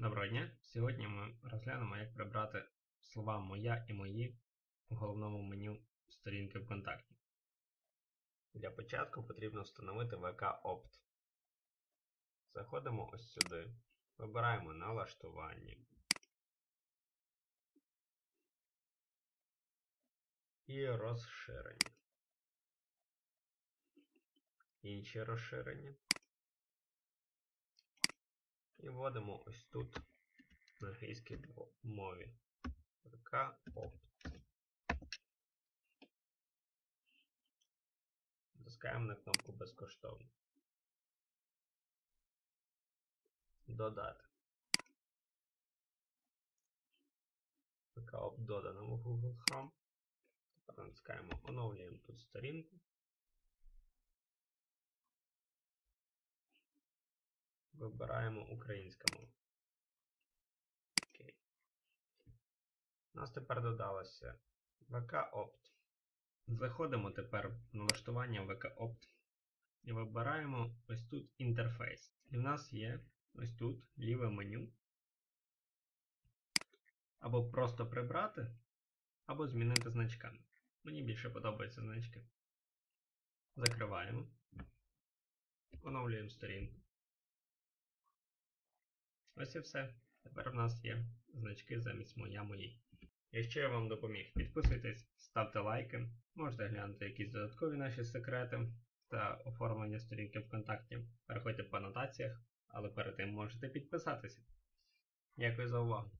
Доброго дня! Сьогодні ми розглянемо, як прибрати слова моя і мої у головному меню сторінки ВКонтакті. Для початку потрібно встановити Opt. Заходимо ось сюди, вибираємо налаштування. І розширення. Інші розширення. І вводимо ось тут на англійській мові. ВК Opt. Натискаємо на кнопку безкоштовно. Додати. ВК Opt додано в Google Chrome. Тепер натискаємо оновлюємо тут сторінку. Вибираємо українська мова. Окей. У нас тепер додалося VK Opt. Заходимо тепер в налаштування VK Opt і вибираємо ось тут інтерфейс. І в нас є ось тут ліве меню. Або просто прибрати, або змінити значками. Мені більше подобаються значки. Закриваємо. Оновлюємо сторінку. Ось і все. Тепер у нас є значки замість моя моїй. Якщо я вам допоміг, підписуйтесь, ставте лайки, можете глянути якісь додаткові наші секрети та оформлення сторінки ВКонтакті. Переходьте по анотаціях, але перед тим можете підписатися. Дякую за увагу!